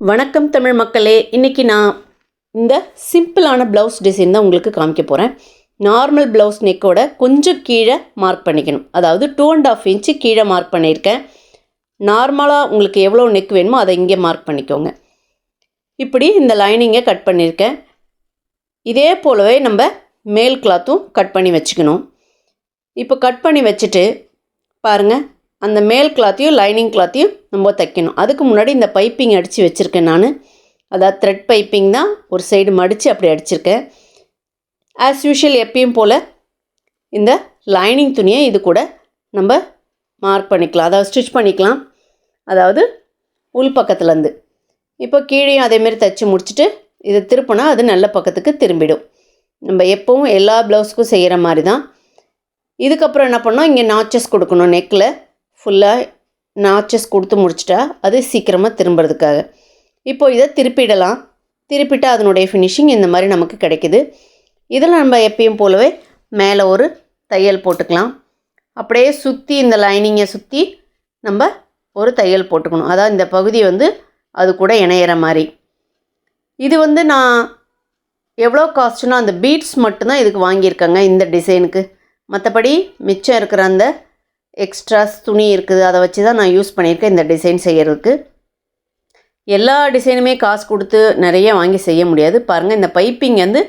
வணக்கம் தமிழ் மக்களே இன்றைக்கி நான் இந்த சிம்பிளான ப்ளவுஸ் டிசைன் தான் உங்களுக்கு காமிக்க போகிறேன் நார்மல் ப்ளவுஸ் நெக்கோட கொஞ்சம் கீழே மார்க் பண்ணிக்கணும். அதாவது டூ அண்ட் ஆஃப் இன்ச்சு கீழே மார்க் பண்ணியிருக்கேன். நார்மலாக உங்களுக்கு எவ்வளோ நெக் வேணுமோ அதை இங்கே மார்க் பண்ணிக்கோங்க. இப்படி இந்த லைனிங்கை கட் பண்ணியிருக்கேன். இதே போலவே நம்ம மேல் கிளாத்தும் கட் பண்ணி வச்சுக்கணும். இப்போ கட் பண்ணி வச்சுட்டு பாருங்கள் அந்த மேல் கிளாத்தையும் லைனிங் கிளாத்தையும் நம்ம தைக்கணும். அதுக்கு முன்னாடி இந்த பைப்பிங் அடித்து வச்சுருக்கேன் நான். அதாவது த்ரெட் பைப்பிங் தான் ஒரு சைடு மடித்து அப்படி அடிச்சிருக்கேன். ஆஸ் யூஷுவல் எப்பயும் போல் இந்த லைனிங் துணியை இது கூட நம்ம மார்க் பண்ணிக்கலாம். அதாவது ஸ்டிச் பண்ணிக்கலாம். அதாவது உள் பக்கத்துலேருந்து இப்போ கீழேயும் அதேமாரி தைச்சி முடிச்சுட்டு இதை திருப்பினா அது நல்ல பக்கத்துக்கு திரும்பிடும். நம்ம எப்பவும் எல்லா ப்ளவுஸுக்கும் செய்கிற மாதிரி தான். இதுக்கப்புறம் என்ன பண்ணோம்? இங்கே நாச்சஸ் கொடுக்கணும் நெக்கில் ஃபுல்லாக நாச்சஸ் கொடுத்து முடிச்சிட்டா அது சீக்கிரமாக திரும்புறதுக்காக. இப்போ இதை திருப்பிடலாம். திருப்பிட்டால் அதனுடைய ஃபினிஷிங் இந்த மாதிரி நமக்கு கிடைக்குது. இதில் நம்ம எப்பயும் போலவே மேலே ஒரு தையல் போட்டுக்கலாம். அப்படியே சுற்றி இந்த லைனிங்கை சுற்றி நம்ம ஒரு தையல் போட்டுக்கணும். அதான் இந்த பகுதி வந்து அது கூட இணையிற மாதிரி. இது வந்து நான் எவ்வளோ காஸ்ட்னா அந்த பீட்ஸ் மட்டும்தான் இதுக்கு வாங்கியிருக்கேங்க இந்த டிசைனுக்கு மற்றபடி மிச்சம் இருக்கிற அந்த எக்ஸ்ட்ராஸ் துணி இருக்குது அதை வச்சு தான் நான் யூஸ் பண்ணியிருக்கேன் இந்த டிசைன் செய்கிறதுக்கு எல்லா டிசைனுமே காசு கொடுத்து நிறைய வாங்கி செய்ய முடியாது. பாருங்கள் இந்த பைப்பிங் வந்து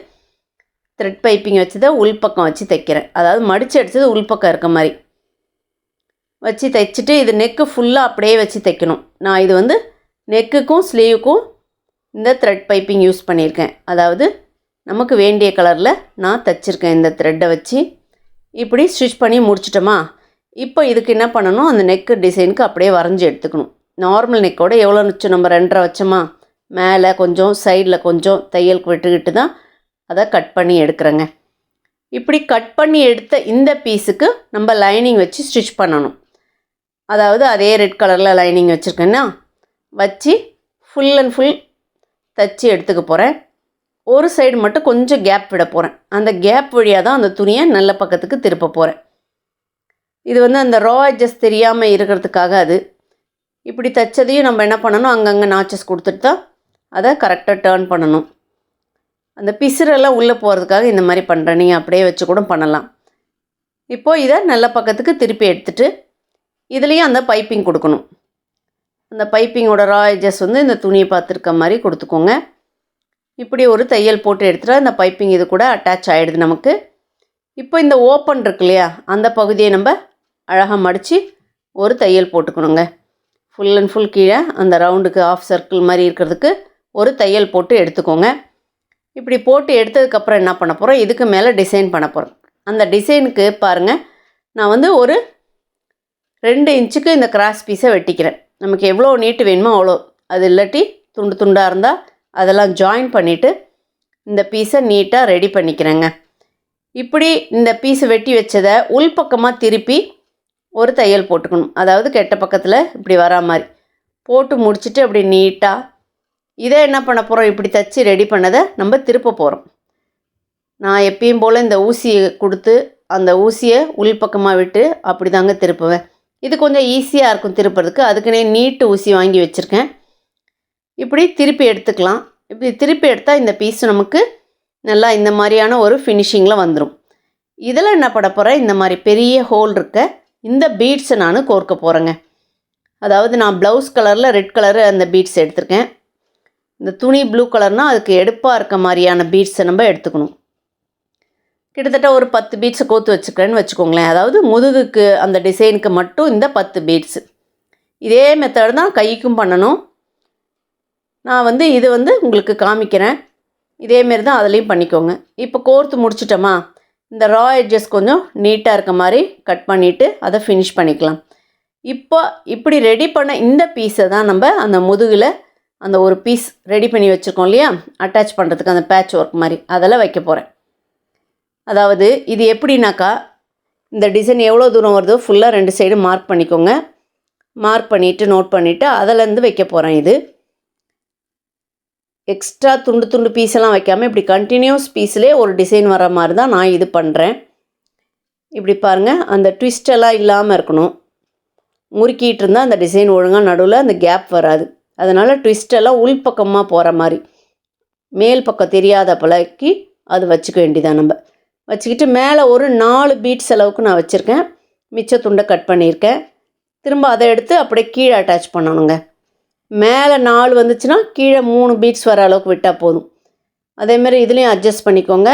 த்ரெட் பைப்பிங் வச்சு தான் உள்பக்கம் வச்சு தைக்கிறேன். அதாவது மடித்து அடித்தது உள்பக்கம் இருக்க மாதிரி. வச்சு தைச்சிட்டு இது நெக்கு ஃபுல்லாக அப்படியே வச்சு தைக்கணும். நான் இது வந்து நெக்குக்கும் ஸ்லீவுக்கும் இந்த த்ரெட் பைப்பிங் யூஸ் பண்ணியிருக்கேன். அதாவது நமக்கு வேண்டிய கலரில் நான் தைச்சிருக்கேன் இந்த த்ரெட்டை வச்சு. இப்படி ஸ்டிச் பண்ணி முடிச்சிட்டோமா? இப்போ இதுக்கு என்ன பண்ணணும்? அந்த நெக்கு டிசைனுக்கு அப்படியே வரைஞ்சி எடுத்துக்கணும். நார்மல் நெக்கோட எவ்வளோ நிச்சம் நம்ம ரெண்டரை வச்சோமா? மேலே கொஞ்சம் சைடில் கொஞ்சம் தையலுக்கு விட்டுக்கிட்டு தான் அதை கட் பண்ணி எடுக்கிறேங்க. இப்படி கட் பண்ணி எடுத்த இந்த பீஸுக்கு நம்ம லைனிங் வச்சு ஸ்டிச் பண்ணணும். அதாவது அதே ரெட் கலரில் லைனிங் வச்சுருக்கேன்னா வச்சு ஃபுல் அண்ட் ஃபுல் தச்சு எடுத்துக்க போகிறேன் ஒரு சைடு மட்டும் கொஞ்சம் கேப் விட போகிறேன் அந்த கேப் வழியாக தான் அந்த துணியை நல்ல பக்கத்துக்கு திருப்ப போகிறேன் இது வந்து அந்த ரா எட்ஜஸ் தெரியாமல் இருக்கிறதுக்காக அது. இப்படி தைச்சதையும் நம்ம என்ன பண்ணணும்? அங்கங்கே நாச்சஸ் கொடுத்துட்டு தான் அதை கரெக்டாக டேர்ன் பண்ணணும். அந்த பிசுரெல்லாம் உள்ளே போகிறதுக்காக இந்த மாதிரி பண்ணுறேன் நீங்கள் அப்படியே வச்சு கூட பண்ணலாம். இப்போது இதை நல்ல பக்கத்துக்கு திருப்பி எடுத்துகிட்டு இதுலேயும் அந்த பைப்பிங் கொடுக்கணும். அந்த பைப்பிங்கோட ரா எட்ஜஸ் வந்து இந்த துணியை பார்த்துருக்க மாதிரி கொடுத்துக்கோங்க. இப்படி ஒரு தையல் போட்டு எடுத்துகிட்டா இந்த பைப்பிங் இது கூட அட்டாச் ஆகிடுது நமக்கு. இப்போ இந்த ஓப்பன் இருக்கு இல்லையா? அந்த பகுதியை நம்ம அழகாக மடித்து ஒரு தையல் போட்டுக்கணுங்க. ஃபுல் அண்ட் ஃபுல் கீழே அந்த ரவுண்டுக்கு ஆஃப் சர்க்கிள் மாதிரி இருக்கிறதுக்கு ஒரு தையல் போட்டு எடுத்துக்கோங்க. இப்படி போட்டு எடுத்ததுக்கப்புறம் என்ன பண்ண போகிறோம் இதுக்கு மேலே டிசைன் பண்ண போகிறோம் அந்த டிசைனுக்கு பாருங்கள் நான் வந்து ஒரு ரெண்டு இன்ச்சுக்கு இந்த கிராஸ் பீஸை வெட்டிக்கிறேன். நமக்கு எவ்வளோ நீட்டு வேணுமோ அவ்வளோ. அது இல்லாட்டி துண்டு துண்டாக இருந்தால் அதெல்லாம் ஜாயின் பண்ணிவிட்டு இந்த பீஸை நீட்டாக ரெடி பண்ணிக்கிறேங்க. இப்படி இந்த பீஸை வெட்டி வச்சதை உள்பக்கமாக திருப்பி ஒரு தையல் போட்டுக்கணும். அதாவது கெட்ட பக்கத்தில் இப்படி வரா மாதிரி போட்டு முடிச்சுட்டு அப்படி நீட்டாக இதை என்ன பண்ண போகிறோம் இப்படி தச்சு ரெடி பண்ணதை நம்ம திருப்ப போகிறோம் நான் எப்பயும் போல் இந்த ஊசியை கொடுத்து அந்த ஊசியை உள்பக்கமாக விட்டு அப்படி தாங்க திருப்புவேன். இது கொஞ்சம் ஈஸியாக இருக்கும் திருப்புறதுக்கு. அதுக்குன்னே நீட்டு ஊசி வாங்கி வச்சுருக்கேன். இப்படி திருப்பி எடுத்துக்கலாம். இப்படி திருப்பி எடுத்தால் இந்த பீஸ் நமக்கு நல்லா இந்த மாதிரியான ஒரு ஃபினிஷிங்கில் வந்துடும் இதில் என்ன பட போகிறேன் இந்த மாதிரி பெரிய ஹோல் இருக்க இந்த பீட்ஸை நான் கோர்க்க போகிறேங்க அதாவது நான் ப்ளவுஸ் கலரில் ரெட் கலரு அந்த பீட்ஸ் எடுத்திருக்கேன். இந்த துணி ப்ளூ கலர்னால் அதுக்கு எடுப்பாக இருக்க மாதிரியான பீட்ஸை நம்ம எடுத்துக்கணும். கிட்டத்தட்ட ஒரு பத்து பீட்ஸை கோத்து வச்சுக்கிறேன்னு வச்சுக்கோங்களேன். அதாவது முதுகுக்கு அந்த டிசைனுக்கு மட்டும் இந்த பத்து பீட்ஸு இதே மெத்தட் தான் கைக்கும் பண்ணணும். நான் வந்து இது வந்து உங்களுக்கு காமிக்கிறேன். இதேமாரி தான் அதுலேயும் பண்ணிக்கோங்க. இப்போ கோர்த்து முடிச்சிட்டோமா? இந்த ரா எட்ஜஸ் கொஞ்சம் நீட்டாக இருக்க மாதிரி கட் பண்ணிவிட்டு அதை ஃபினிஷ் பண்ணிக்கலாம். இப்போ இப்படி ரெடி பண்ண இந்த பீஸை தான் நம்ம அந்த முதுகில் அந்த ஒரு பீஸ் ரெடி பண்ணி வச்சுருக்கோம் இல்லையா? அட்டாச் பண்ணுறதுக்கு அந்த பேட்ச் ஒர்க் மாதிரி அதெல்லாம் வைக்க போகிறேன் அதாவது இது எப்படின்னாக்கா இந்த டிசைன் எவ்வளோ தூரம் வருதோ ஃபுல்லாக ரெண்டு சைடு மார்க் பண்ணிக்கோங்க. மார்க் பண்ணிவிட்டு நோட் பண்ணிவிட்டு அதிலேருந்து வைக்க போகிறேன் இது. எக்ஸ்ட்ரா துண்டு துண்டு பீஸெல்லாம் வைக்காமல் இப்படி கண்டினியூஸ் பீஸ்லேயே ஒரு டிசைன் வர மாதிரி தான் நான் இது பண்ணுறேன் இப்படி பாருங்கள் அந்த ட்விஸ்டெல்லாம் இல்லாமல் இருக்கணும். முறுக்கிட்டு இருந்தால் அந்த டிசைன் ஒழுங்காக நடுவில் அந்த கேப் வராது. அதனால் ட்விஸ்டெல்லாம் எல்லாம் உள் பக்கமாக போகிற மாதிரி. மேல் பக்கம் தெரியாத பழக்கி அது வச்சுக்க வேண்டியதான் நம்ம. வச்சுக்கிட்டு மேலே ஒரு நாலு பீட்ஸ் அளவுக்கு நான் வச்சுருக்கேன். மிச்ச துண்டை கட் பண்ணியிருக்கேன். திரும்ப அதை எடுத்து அப்படியே கீழே அட்டாச் பண்ணணுங்க. மேலே நாலு வந்துச்சுன்னா கீழே மூணு பீட்ஸ் வர அளவுக்கு விட்டால் போதும். அதேமாரி இதுலேயும் அட்ஜஸ்ட் பண்ணிக்கோங்க.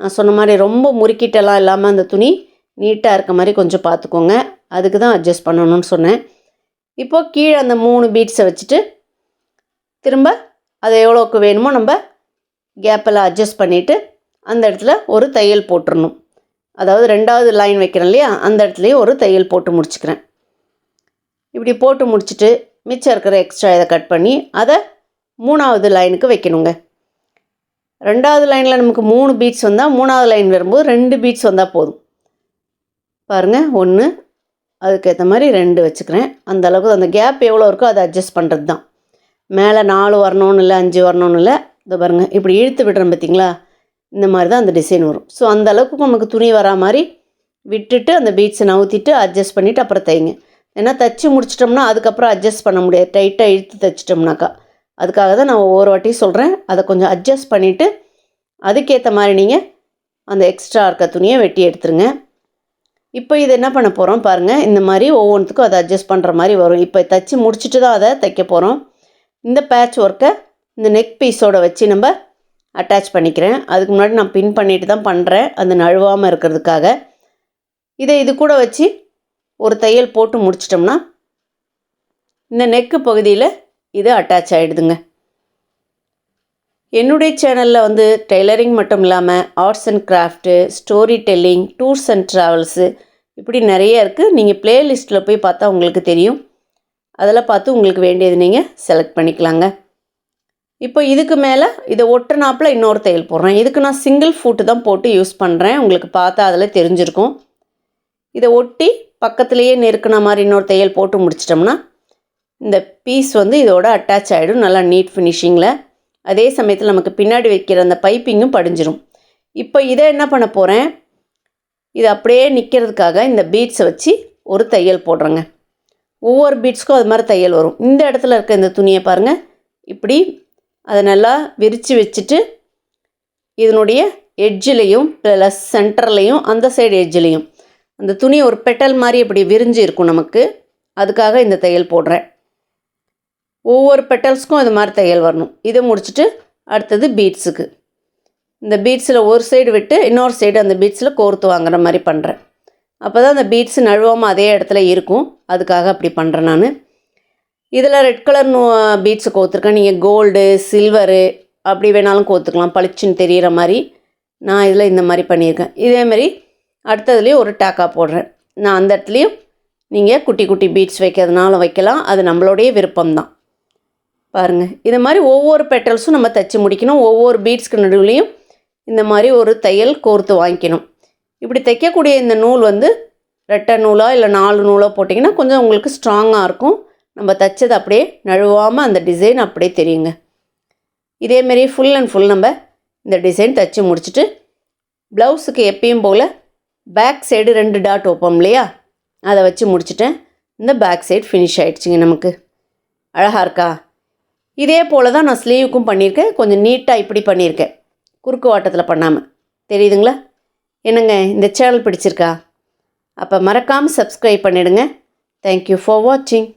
நான் சொன்ன மாதிரி ரொம்ப முறுக்கிட்டெல்லாம் இல்லாமல் அந்த துணி நீட்டாக இருக்க மாதிரி கொஞ்சம் பார்த்துக்கோங்க அதுக்கு தான் அட்ஜஸ்ட் பண்ணணும்னு சொன்னேன். இப்போது கீழே அந்த மூணு பீட்ஸை வச்சுட்டு திரும்ப அதை எவ்வளோக்கு வேணுமோ நம்ம கேப்பெல்லாம் அட்ஜஸ்ட் பண்ணிவிட்டு அந்த இடத்துல ஒரு தையல் போட்டுடணும் அதாவது ரெண்டாவது லைன் வைக்கிறேன் இல்லையா? அந்த இடத்துலையும் ஒரு தையல் போட்டு முடிச்சுக்கிறேன். இப்படி போட்டு முடிச்சுட்டு மிச்சம் இருக்கிற எக்ஸ்ட்ரா இதை கட் பண்ணி அதை மூணாவது லைனுக்கு வைக்கணுங்க. ரெண்டாவது லைனில் நமக்கு மூணு பீட்ஸ் வந்தால் மூணாவது லைன் வரும்போது ரெண்டு பீட்ஸ் வந்தால் போதும். பாருங்கள் ஒன்று அதுக்கேற்ற மாதிரி ரெண்டு வச்சுக்கிறேன். அந்த அளவுக்கு அந்த கேப் எவ்வளோ இருக்கோ அதை அட்ஜஸ்ட் பண்ணுறது தான் மேலே நாலு வரணும்னு இல்லை அஞ்சு வரணும்னு இல்லை இதை பாருங்கள் இப்படி இழுத்து விடுறோம் பார்த்தீங்களா இந்த மாதிரி தான் அந்த டிசைன் வரும். ஸோ அந்த அளவுக்கு நமக்கு துணி வரா மாதிரி விட்டுட்டு அந்த பீட்ஸை நவுத்திட்டு அட்ஜஸ்ட் பண்ணிவிட்டு அப்புறம் தைங்க ஏன்னா தைச்சி முடிச்சிட்டோம்னா அதுக்கப்புறம் அட்ஜஸ்ட் பண்ண முடியாது. டைட்டாக இழுத்து தைச்சிட்டோம்னாக்கா. அதுக்காக தான் நான் ஒவ்வொரு வாட்டியும் சொல்கிறேன் அதை கொஞ்சம் அட்ஜஸ்ட் பண்ணிவிட்டு அதுக்கேற்ற மாதிரி நீங்கள் அந்த எக்ஸ்ட்ரா இருக்க துணியை வெட்டி எடுத்துருங்க. இப்போ இது என்ன பண்ண போகிறோம் பாருங்கள் இந்த மாதிரி ஒவ்வொன்றுத்துக்கும் அதை அட்ஜஸ்ட் பண்ணுற மாதிரி வரும். இப்போ தைச்சி முடிச்சுட்டு தான் அதை தைக்க போகிறோம் இந்த பேட்ச் ஒர்க்கை இந்த நெக் பீஸோட வச்சு நம்ம அட்டாச் பண்ணிக்கிறேன். அதுக்கு முன்னாடி நான் பின் பண்ணிட்டு தான் பண்ணுறேன் அது நழுவாமல் இருக்கிறதுக்காக. இதை இது கூட வச்சு ஒரு தையல் போட்டு முடிச்சிட்டோம்னா இந்த நெக்கு பகுதியில் இது அட்டாச் ஆகிடுதுங்க என்னுடைய சேனலில் வந்து டெய்லரிங் மட்டும் இல்லாமல் arts and craft story telling tours and travels இப்படி நிறைய இருக்குது நீங்கள் ப்ளேலிஸ்ட்டில் போய் பார்த்தா உங்களுக்கு தெரியும். அதில் பார்த்து உங்களுக்கு வேண்டியது நீங்கள் செலக்ட் பண்ணிக்கலாங்க. இப்போ இதுக்கு மேலே இதை ஒட்டுனாப்பில் இன்னொரு தையல் போடுறேன். இதுக்கு நான் சிங்கிள் ஃபூட்டு தான் போட்டு யூஸ் பண்ணுறேன் உங்களுக்கு பார்த்தா அதில் தெரிஞ்சிருக்கும். இதை ஒட்டி பக்கத்துலேயே நெருக்கின மாதிரி இன்னொரு தையல் போட்டு முடிச்சிட்டோம்னா இந்த பீஸ் வந்து இதோட அட்டாச் ஆகிடும் நல்லா நீட் ஃபினிஷிங்கில் அதே சமயத்தில் நமக்கு பின்னாடி வைக்கிற அந்த பைப்பிங்கும் படிஞ்சிடும் இப்போ இதை என்ன பண்ண போகிறேன் இது அப்படியே நிற்கிறதுக்காக இந்த பீட்ஸை வச்சு ஒரு தையல் போடுறேங்க. ஒவ்வொரு பீட்ஸ்க்கும் அது மாதிரி தையல் வரும். இந்த இடத்துல இருக்க இந்த துணியை பாருங்கள் இப்படி அதை நல்லா விரித்து வச்சுட்டு இதனுடைய எட்ஜிலையும் ப்ளஸ் சென்டர்லேயும் அந்த சைடு எட்ஜிலையும் அந்த துணி ஒரு பெட்டல் மாதிரி இப்படி விரிஞ்சு இருக்கும் நமக்கு. அதுக்காக இந்த தையல் போடுறேன். ஒவ்வொரு பெட்டல்ஸ்க்கும் அது மாதிரி தையல் வரணும். இதை முடிச்சுட்டு அடுத்தது பீட்ஸுக்கு. இந்த பீட்ஸில் ஒரு சைடு விட்டு இன்னொரு சைடு அந்த பீட்ஸில் கோர்த்து வாங்குற மாதிரி பண்ணுறேன். அப்போ தான் அந்த பீட்ஸ் நழுவாமல் அதே இடத்துல இருக்கும். அதுக்காக அப்படி பண்ணுறேன் நான். இதில் ரெட் கலர் பீட்ஸு கோத்துருக்கேன் நீங்கள் கோல்டு சில்வரு அப்படி வேணாலும் கோத்துக்கலாம் பளிச்சுன்னு தெரிகிற மாதிரி நான் இதில் இந்த மாதிரி பண்ணியிருக்கேன். இதேமாரி அடுத்ததுலேயும் ஒரு டாக்கா போடுறேன். நான் அந்த இடத்துலையும் நீங்கள் குட்டி குட்டி பீட்ஸ் வைக்கிறதுனாலும் வைக்கலாம். அது நம்மளுடைய விருப்பம்தான். பாருங்கள் இது மாதிரி ஒவ்வொரு பெட்டல்ஸும் நம்ம தைச்சி முடிக்கணும். ஒவ்வொரு பீட்ஸ்க்கு நடுவுலையும் இந்த மாதிரி ஒரு தையல் கோர்த்து வாங்கிக்கணும். இப்படி தைக்கக்கூடிய இந்த நூல் வந்து ரெட்டை நூலாக இல்லை நாலு நூலோ போட்டிங்கன்னா கொஞ்சம் உங்களுக்கு ஸ்ட்ராங்காக இருக்கும். நம்ம தைச்சது அப்படியே நழுவாமல் அந்த டிசைன் அப்படியே தெரியுங்க. இதேமாரி ஃபுல் அண்ட் ஃபுல் நம்ம இந்த டிசைன் தைச்சி முடிச்சுட்டு ப்ளவுஸுக்கு எப்பயும் போல் பேக் சைடு ரெண்டு டாட் வைப்போம் இல்லையா? அதை வச்சு முடிச்சுட்டேன். இந்த பேக் சைடு ஃபினிஷ் ஆகிடுச்சிங்க நமக்கு. அழகாக இருக்கா? இதே போல் தான் நான் ஸ்லீவுக்கும் பண்ணியிருக்கேன். கொஞ்சம் நீட்டாக இப்படி பண்ணியிருக்கேன். குறுக்கு வாட்டத்தில் பண்ணாமல் தெரியுதுங்களா? என்னங்க இந்த சேனல் பிடிச்சிருக்கா? அப்போ மறக்காமல் சப்ஸ்கிரைப் பண்ணிவிடுங்க தேங்க்யூ ஃபார் வாட்சிங்